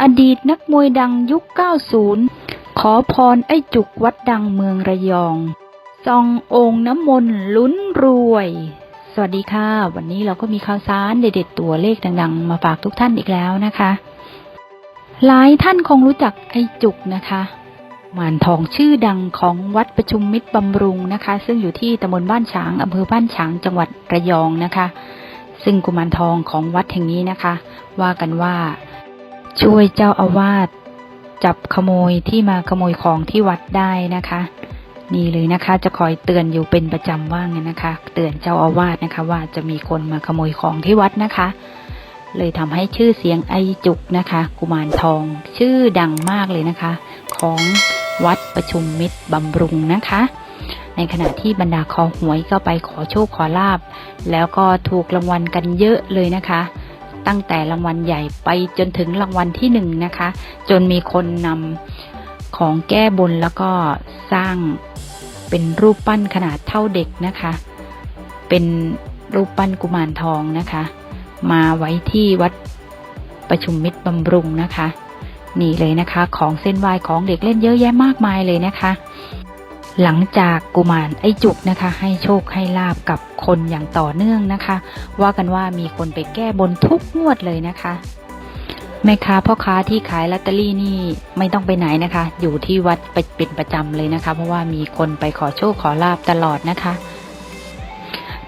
อดีตนักมวยดังยุค 90 ขอพรไอ้จุกวัดดังเมืองระยองซององค์น้ำมนต์ลุ้นรวย สวัสดีค่ะ วันนี้เราก็มีข่าวสารเด็ดๆตัวเลขดังๆ มาฝากทุกท่านอีกแล้วนะคะ หลายท่านคงรู้จักไอ้จุกนะคะหมานทองชื่อดังของวัดประชุมมิตรบำรุงนะคะ ซึ่งอยู่ที่ตำบลบ้านฉางอำเภอบ้านฉางจังหวัดระยองนะคะ ซึ่งกุมารทองของวัดแห่งนี้นะคะ ว่ากันว่า ช่วยเจ้าอาวาสจับขโมยที่มาขโมยของที่วัดได้นะคะ นี่เลยนะคะ จะคอยเตือนอยู่เป็นประจำว่างั้นนะคะ เตือนเจ้าอาวาสนะคะ ว่าจะมีคนมาขโมยของที่วัดนะคะ เลยทำให้ชื่อเสียงไอจุกนะคะ กุมารทอง ชื่อดังมากเลยนะคะ ของวัดประชุมมิตรบำรุงนะคะ ในขณะที่บรรดาคอหวยก็ไปขอโชคขอลาบ แล้วก็ถูกรางวัลกันเยอะเลยนะคะ ตั้งแต่รางวัลใหญ่ไปจนถึงรางวัลที่หนึ่งนะคะ จนมีคนนำของแก้บนแล้วก็สร้างเป็นรูปปั้นขนาดเท่าเด็กนะคะ เป็นรูปปั้นกุมารทองนะคะ มาไว้ที่วัดประชุมมิตรบำรุงนะคะ นี่เลยนะคะ ของเส้นไหว้ของเด็กเล่นเยอะแยะมากมายเลยนะคะ หลังจากกุมารไอ้จุกนะคะ ให้โชคให้ลาบกับคนอย่างต่อเนื่องนะคะ ว่ากันว่ามีคนไปแก้บนทุกงวดเลยนะคะแม่ค้าพ่อค้าที่ขายลอตเตอรี่นี่ไม่ต้องไปไหนนะคะ อยู่ที่วัดไปเป็นประจำเลยนะคะ เพราะว่ามีคนไปขอโชคขอลาบตลอดนะคะ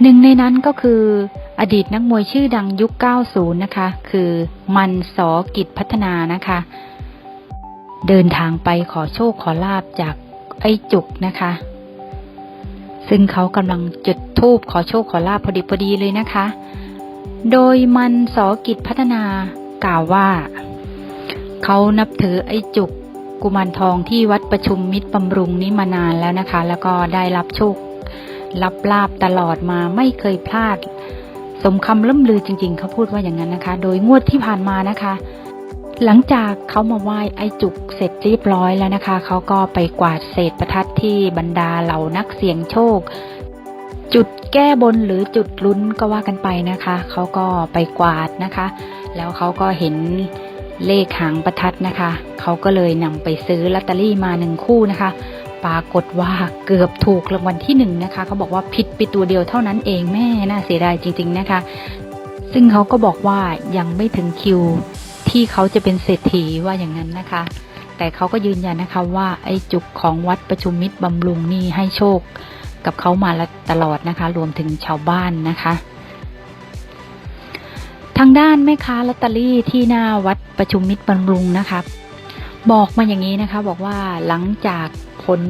หนึ่งในนั้นก็คืออดีตนักมวยชื่อดังยุค 90 นะคะ คือมันสอกิจพัฒนานะคะ เดินทางไปขอโชคขอลาบจาก ไอ้จุกนะคะ ซึ่งเขากำลังจุดธูปขอโชคขอลาบพอดีพอดีเลยนะคะ โดยมันสอกิจพัฒนากล่าวว่า เขานับถือไอ้จุกกุมารทองที่วัดประชุมมิตรบำรุงนี้มานานแล้วนะคะ แล้วก็ได้รับโชครับลาบตลอดมาไม่เคยพลาด สมคำล่ำลือจริง ๆ เขาพูดว่าอย่างนั้นนะคะ โดยงวดที่ผ่านมานะคะ หลังจากเขามาไหว้ไอ้จุกเสร็จเรียบร้อยแล้วนะคะ เขาก็ไปกวาดเศษประทัดที่บรรดาเหล่านักเสี่ยงโชค จุดแก้บนหรือจุดลุ้นก็ว่ากันไปนะคะ เขาก็ไปกวาดนะคะ แล้วเขาก็เห็นเลขหางประทัดนะคะ เขาก็เลยนำไปซื้อลอตเตอรี่มาหนึ่งคู่นะคะ ปรากฏว่าเกือบถูกรางวัลที่หนึ่งนะคะ เขาบอกว่าผิดไปตัวเดียวเท่านั้นเองแม่น่าเสียดายจริง ๆนะคะ ซึ่งเขาก็บอกว่ายังไม่ถึงคิว ที่เขาจะเป็นเศรษฐีว่าอย่างนั้นนะคะ แต่เขาก็ยืนยันนะคะว่าไอ้จุกของวัดประชุมมิตรบำรุงนี่ให้โชคกับเขามาตลอดนะคะ รวมถึงชาวบ้านนะคะ ทางด้านแม่ค้าลอตเตอรี่ที่หน้าวัดประชุมมิตรบำรุงนะคะ บอกมาอย่างนี้นะคะ บอกว่าหลังจากผล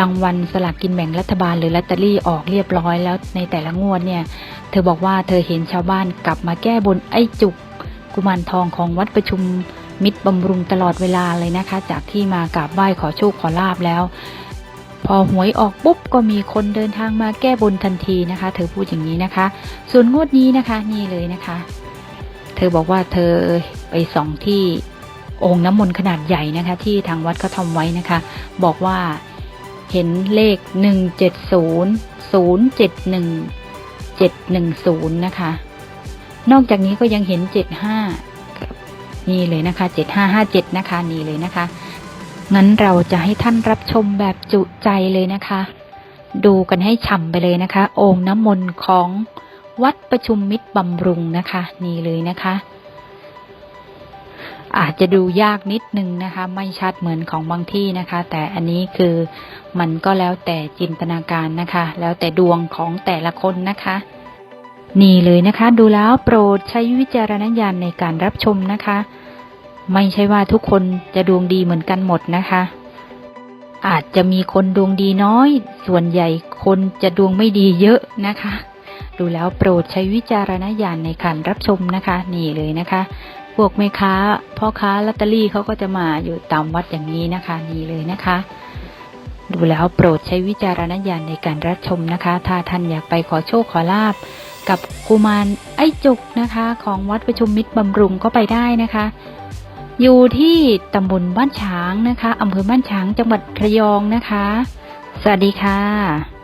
รางวัลสลากกินแบ่งรัฐบาลหรือลอตเตอรี่ออกเรียบร้อยแล้วในแต่ละงวดเนี่ย เธอบอกว่าเธอเห็นชาวบ้านกลับมาแก้บนไอ้จุก กุมารทองของวัดประชุมมิตรบำรุงตลอดเวลาเลยนะคะ จากที่มากราบไหว้ขอโชคขอลาบแล้ว พอหวยออกปุ๊บก็มีคนเดินทางมาแก้บนทันทีนะคะ เธอพูดอย่างนี้นะคะ ส่วนงวดนี้นะคะนี่เลยนะคะ เธอบอกว่าเธอไปส่องที่องค์น้ำมนต์ขนาดใหญ่นะคะ ที่ทางวัดเขาทำไว้นะคะ บอกว่าเห็นเลขหนึ่งเจ็ดศูนย์ศูนย์เจ็ดหนึ่งเจ็ดหนึ่งศูนย์นะคะ นอกจากนี้ก็ยังเห็นเจ็ดห้านี่เลยนะคะเจ็ดห้าห้าเจ็ดนะคะ นี่เลยนะคะ งั้นเราจะให้ท่านรับชมแบบจุใจเลยนะคะ ดูกันให้ฉ่ำไปเลยนะคะ องค์น้ำมนต์ของวัดประชุมมิตรบำรุงนะคะ นี่เลยนะคะ อาจจะดูยากนิดนึงนะคะ ไม่ชัดเหมือนของบางที่นะคะ แต่อันนี้คือมันก็แล้วแต่จินตนาการนะคะ แล้วแต่ดวงของแต่ละคนนะคะ นี่เลยนะคะ ดูแล้วโปรดใช้วิจารณญาณในการรับชมนะคะ ไม่ใช่ว่าทุกคนจะดวงดีเหมือนกันหมดนะคะ อาจจะมีคนดวงดีน้อย ส่วนใหญ่คนจะดวงไม่ดีเยอะนะคะ ดูแล้วโปรดใช้วิจารณญาณในการรับชมนะคะ นี่เลยนะคะพวกแม่ค้าพ่อค้าลอตเตอรี่เขาก็จะมาอยู่ตามวัดอย่างนี้นะคะ นี่เลยนะคะดูแล้วโปรดใช้วิจารณญาณในการรับชมนะคะ ถ้าท่านอยากไปขอโชคขอลาบ กับกุมารไอ้จุกนะคะ ของวัดประชุมมิตรบำรุงก็ไปได้นะคะ อยู่ที่ตำบลบ้านฉางนะคะอำเภอบ้านฉางจังหวัดระยองนะคะ สวัสดีค่ะ